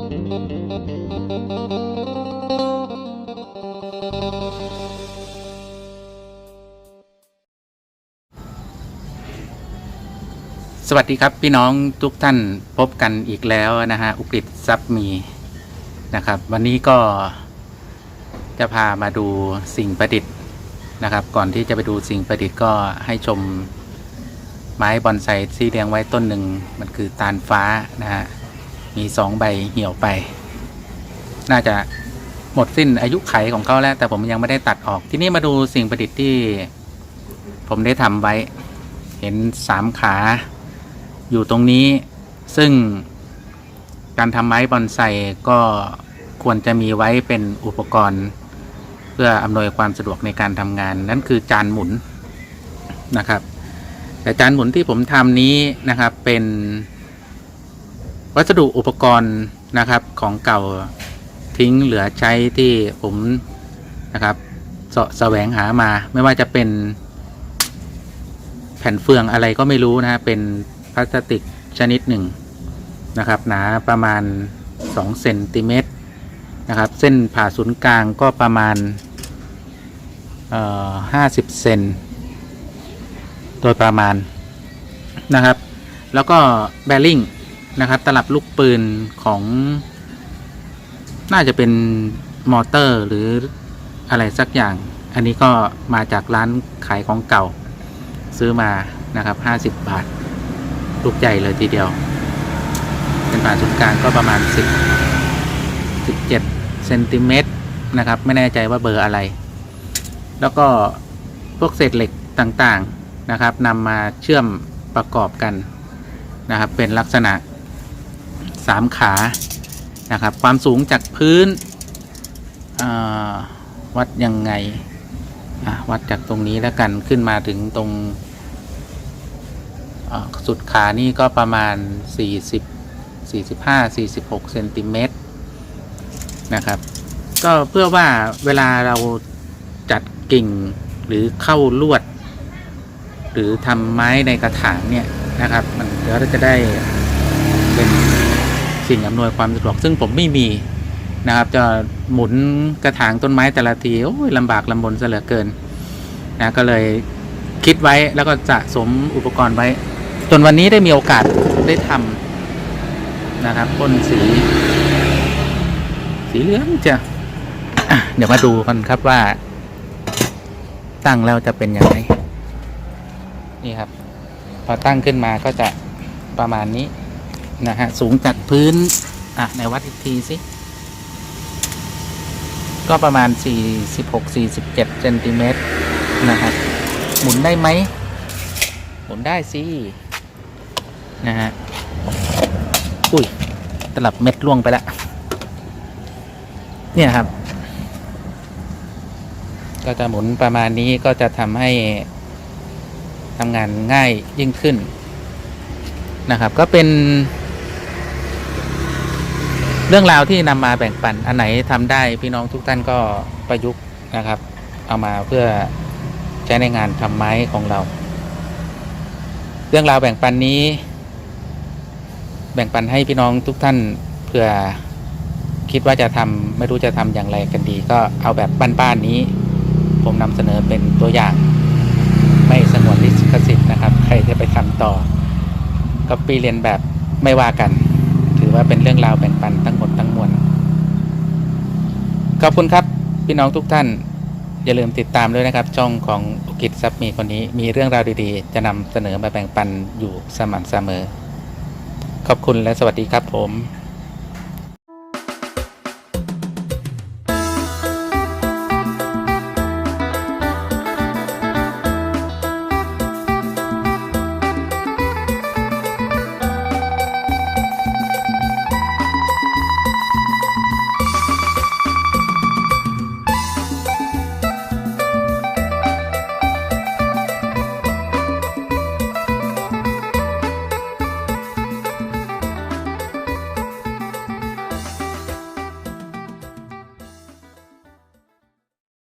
สวัสดีครับพี่น้องทุกท่านพบกันอีกแล้วนะฮะ อุกฤษทรัพย์มีนะครับ วันนี้ก็จะพามาดูสิ่งประดิษฐ์นะครับ ก่อนที่จะไปดูสิ่งประดิษฐ์ก็ให้ชมไม้บอนไซที่เลี้ยงไว้ต้นหนึ่งมันคือตาลฟ้านะฮะ มีสองใบเหี่ยวไป น่าจะหมดสิ้นอายุไขของเขาแล้ว แต่ผมยังไม่ได้ตัดออก ที่นี่มาดูสิ่งประดิษฐ์ที่ ผมได้ทำไว้ เห็นสามขา อยู่ตรงนี้ ซึ่งการทำไม้บอนไซก็ควรจะมีไว้เป็นอุปกรณ์ เพื่ออำนวยความสะดวกในการทำงาน นั่นคือจานหมุนนะครับ แต่จานหมุนที่ผมทำนี้นะครับเป็น วัสดุอุปกรณ์นะครับของเก่าทิ้งเหลือใช้ที่ผมนะครับสะแสวงหามาไม่ว่าจะเป็น แผ่นเฟืองอะไรก็ไม่รู้นะฮะเป็นพลาสติกชนิดหนึ่งนะครับ หนาประมาณ2เซนติเมตรนะครับ เส้นผ่าศูนย์กลางก็ประมาณเอ่อ50เซนโดยประมาณนะครับ แล้วก็แบริ่ง นะครับ ตลับลูกปืนของ น่าจะเป็นมอเตอร์หรืออะไรสักอย่าง อันนี้ก็มาจากร้านขายของเก่า ซื้อมานะครับ 50 บาท ลูกใหญ่เลยทีเดียว เป็นผ่านศูนย์กลางก็ประมาณ 10 17เซนติเมตรนะครับ ไม่แน่ใจว่าเบอร์อะไร แล้วก็พวกเศษเหล็กต่างๆนะครับนำมาเชื่อมประกอบกันนะครับ เป็นลักษณะ 3ขานะครับ ความสูงจากพื้นวัดยังไงวัดจากตรงนี้แล้วกันขึ้นมาถึงตรงสุดขานี่ก็ประมาณ 40 45 46เซนติเมตรนะครับ ก็เพื่อว่าเวลาเราจัดกิ่งหรือเข้าลวด หรือทำไม้ในกระถางเนี่ยนะครับ มันเดี๋ยวเราจะได้ สิ่งอำนวยความสะดวก ซึ่งผมไม่มีนะครับ จะหมุนกระถางต้นไม้แต่ละทีโอ้ยลำบากลำบนเหลือเกินนะก็เลยคิดไว้แล้วก็สะสมอุปกรณ์ไว้ จนวันนี้ได้มีโอกาสได้ทำนะครับพ่นสี สีเหลืองจะะเดี๋ยวมาดูกันครับว่า ตั้งแล้วจะเป็นยังไงนี่ครับ พอตั้งขึ้นมาก็จะประมาณนี้ นะฮะ สูงจากพื้น อะ ในวัดอีกทีสิ ก็ประมาณ 46-47เซนติเมตรนะครับ หมุนได้ไหม หมุนได้สิ นะฮะ อุ้ย ตลับเม็ดล่วงไปแล้วเนี่ยครับ ก็จะหมุนประมาณนี้ก็จะทำให้ทำงานง่ายยิ่งขึ้นนะครับ ก็เป็น เรื่องราวที่นำมาแบ่งปันอันไหนทำได้พี่น้องทุกท่านก็ประยุกต์นะครับ เอามาเพื่อใช้ในงานทำไม้ของเรา เรื่องราวแบ่งปันนี้ แบ่งปันให้พี่น้องทุกท่านเพื่อคิดว่าจะทำไม่รู้จะทำอย่างไรกันดี ก็เอาแบบบ้านๆนี้ ผมนำเสนอเป็นตัวอย่าง ไม่สงวนลิขสิทธิ์นะครับ ใครจะไปทำต่อก็ปีเรียนแบบไม่ว่ากัน ถือว่าเป็นเรื่องราวแบ่งปันทั้งหมดทั้งมวล ขอบคุณครับ พี่น้องทุกท่าน อย่าลืมติดตามด้วยนะครับ ช่องของอุกิจซัพย์มีคนนี้มีเรื่องราวดีๆ จะนำเสนอมาแบ่งปันอยู่สม่ำเสมอ ขอบคุณและสวัสดีครับผม